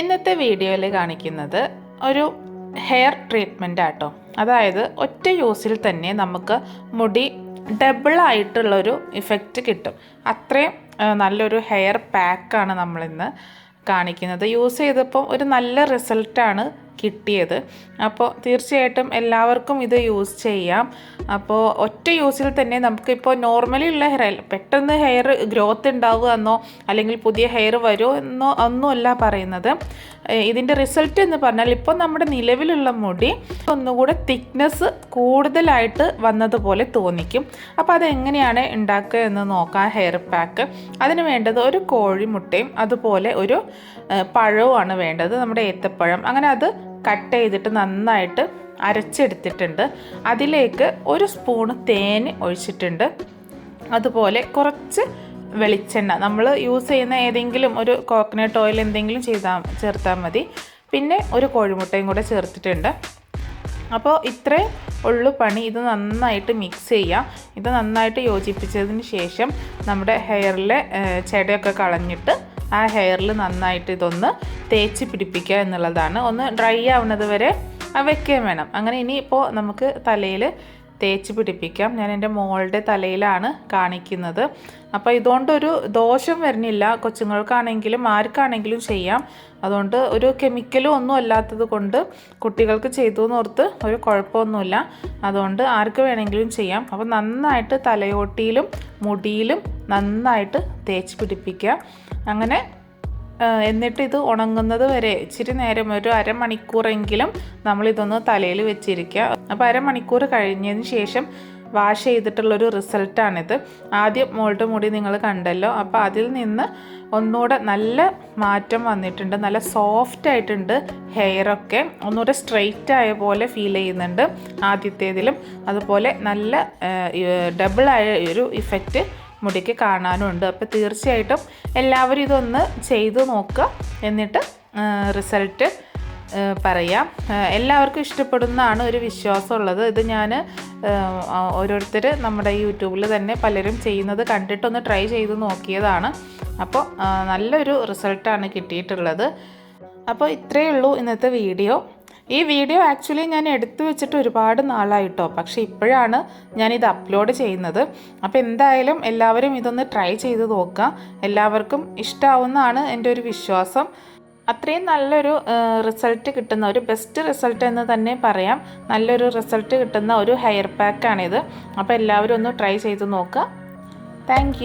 ഇന്നത്തെ വീഡിയോയിൽ കാണിക്കുന്നത് ഒരു ഹെയർ ട്രീറ്റ്മെന്റ് ആട്ടോ. അതായത് ഒറ്റ യൂസിൽ തന്നെ നമുക്ക് മുടി ഡബിൾ ആയിട്ടുള്ളൊരു ഇഫക്റ്റ് കിട്ടും. അത്രയും നല്ലൊരു ഹെയർ പാക്കാണ് നമ്മളിന്ന് കാണിക്കുന്നത്. യൂസ് ചെയ്തപ്പോൾ ഒരു നല്ല റിസൾട്ടാണ് കിട്ടിയത്. അപ്പോൾ തീർച്ചയായിട്ടും എല്ലാവർക്കും ഇത് യൂസ് ചെയ്യാം. അപ്പോൾ ഒറ്റ യൂസിൽ തന്നെ നമുക്കിപ്പോൾ നോർമലി ഉള്ള ഹെയർ പെട്ടെന്ന് ഹെയർ ഗ്രോത്ത് ഉണ്ടാവുക എന്നോ അല്ലെങ്കിൽ പുതിയ ഹെയർ വരുമോ എന്നോ ഒന്നുമല്ല പറയുന്നത്. ഇതിന്റെ റിസൾട്ട് എന്ന് പറഞ്ഞാൽ ഇപ്പോൾ നമ്മുടെ നിലവിലുള്ള മുടി ഒന്നുകൂടെ തിക്നെസ് കൂടുതലായിട്ട് വന്നതുപോലെ തോന്നിക്കും. അപ്പോൾ അതെങ്ങനെയാണ് ഉണ്ടാക്കുക എന്ന് നോക്കാം ഹെയർ പാക്ക് അതിന് വേണ്ടത് ഒരു കോഴിമുട്ടയും അതുപോലെ ഒരു പഴവുമാണ് വേണ്ടത് നമ്മുടെ ഏത്തപ്പഴം. അങ്ങനെ അത് കട്ട് ചെയ്തിട്ട് നന്നായിട്ട് അരച്ചെടുത്തിട്ടുണ്ട്. അതിലേക്ക് ഒരു സ്പൂണ് തേൻ ഒഴിച്ചിട്ടുണ്ട്. അതുപോലെ കുറച്ച് വെളിച്ചെണ്ണ. നമ്മൾ യൂസ് ചെയ്യുന്ന ഏതെങ്കിലും ഒരു കോക്കനട്ട് ഓയിൽ എന്തെങ്കിലും ചെയ്താൽ ചേർത്താൽ മതി. പിന്നെ ഒരു കോഴിമുട്ടയും കൂടെ ചേർത്തിട്ടുണ്ട്. അപ്പോൾ ഇത്രയും ഉള്ളു പണി. ഇത് നന്നായിട്ട് മിക്സ് ചെയ്യാം. ഇത് നന്നായിട്ട് യോജിപ്പിച്ചതിന് ശേഷം നമ്മുടെ ഹെയറിലെ ചെടയൊക്കെ കളഞ്ഞിട്ട് ആ ഹെയറിൽ നന്നായിട്ട് ഇതൊന്ന് തേച്ച് പിടിപ്പിക്കുക എന്നുള്ളതാണ്. ഒന്ന് ഡ്രൈ ആവുന്നത് വരെ വെക്കുകയും വേണം. അങ്ങനെ ഇനിയിപ്പോൾ നമുക്ക് തലയിൽ തേച്ച് പിടിപ്പിക്കാം. ഞാൻ എന്റെ മോളുടെ തലയിലാണ് കാണിക്കുന്നത്. അപ്പോൾ ഇതുകൊണ്ടൊരു ദോഷം വരുന്നില്ല. കൊച്ചുങ്ങൾക്കാണെങ്കിലും ആർക്കാണെങ്കിലും ചെയ്യാം. അതുകൊണ്ട് ഒരു കെമിക്കലും ഒന്നും അല്ലാത്തത് കൊണ്ട് കുട്ടികൾക്ക് ചെയ്തു എന്നോർത്ത് ഒരു കുഴപ്പമൊന്നുമില്ല. അതുകൊണ്ട് ആർക്ക് വേണമെങ്കിലും ചെയ്യാം. അപ്പോൾ നന്നായിട്ട് തലയോട്ടിയിലും മുടിയിലും നന്നായിട്ട് തേച്ച് പിടിപ്പിക്കുക. അങ്ങനെ എന്നിട്ട് ഇത് ഉണങ്ങുന്നത് വരെ. ഇച്ചിരി നേരം ഒരു അരമണിക്കൂറെങ്കിലും നമ്മളിതൊന്ന് തലയിൽ വെച്ചിരിക്കുക. അപ്പോൾ അരമണിക്കൂർ കഴിഞ്ഞതിന് ശേഷം വാഷ് ചെയ്തിട്ടുള്ളൊരു റിസൾട്ടാണിത്. ആദ്യം മോൾട്ട് മുടി നിങ്ങൾ കണ്ടല്ലോ. അപ്പോൾ അതിൽ നിന്ന് ഒന്നുകൂടെ നല്ല മാറ്റം വന്നിട്ടുണ്ട്. നല്ല സോഫ്റ്റ് ആയിട്ടുണ്ട് ഹെയറൊക്കെ ഒന്നുകൂടെ സ്ട്രെയിറ്റ് ആയ പോലെ ഫീൽ ചെയ്യുന്നുണ്ട് ആദ്യത്തേതിലും. അതുപോലെ നല്ല ഡബിൾ ആയ ഒരു ഇഫക്റ്റ് മുടിക്ക് കാണാനുണ്ട്. അപ്പോൾ തീർച്ചയായിട്ടും എല്ലാവരും ഇതൊന്ന് ചെയ്തു നോക്കുക. എന്നിട്ട് റിസൾട്ട് പറയാം. എല്ലാവർക്കും ഇഷ്ടപ്പെടുന്നതാണ് ഒരു വിശ്വാസമുള്ളത്. ഇത് ഞാൻ ഓരോരുത്തർ നമ്മുടെ യൂട്യൂബിൽ തന്നെ പലരും ചെയ്യുന്നത് കണ്ടിട്ടൊന്ന് ട്രൈ ചെയ്ത് നോക്കിയതാണ്. അപ്പോൾ നല്ലൊരു റിസൾട്ടാണ് കിട്ടിയിട്ടുള്ളത്. അപ്പോൾ ഇത്രയേ ഉള്ളൂ ഇന്നത്തെ വീഡിയോ. ഈ വീഡിയോ ആക്ച്വലി ഞാൻ എടുത്തു വെച്ചിട്ട് ഒരുപാട് നാളായിട്ടോ. പക്ഷേ ഇപ്പോഴാണ് ഞാനിത് അപ്ലോഡ് ചെയ്യുന്നത്. അപ്പോൾ എന്തായാലും എല്ലാവരും ഇതൊന്ന് ട്രൈ ചെയ്ത് നോക്കുക. എല്ലാവർക്കും ഇഷ്ടമാവുന്നതാണ് എന്റെ ഒരു വിശ്വാസം. അത്രയും നല്ലൊരു റിസൾട്ട് കിട്ടുന്ന ഒരു ബെസ്റ്റ് റിസൾട്ട് എന്ന് തന്നെ പറയാം. നല്ലൊരു റിസൾട്ട് കിട്ടുന്ന ഒരു ഹെയർ പാക്കാണിത്. അപ്പോൾ എല്ലാവരും ഒന്ന് ട്രൈ ചെയ്ത് നോക്കുക. താങ്ക്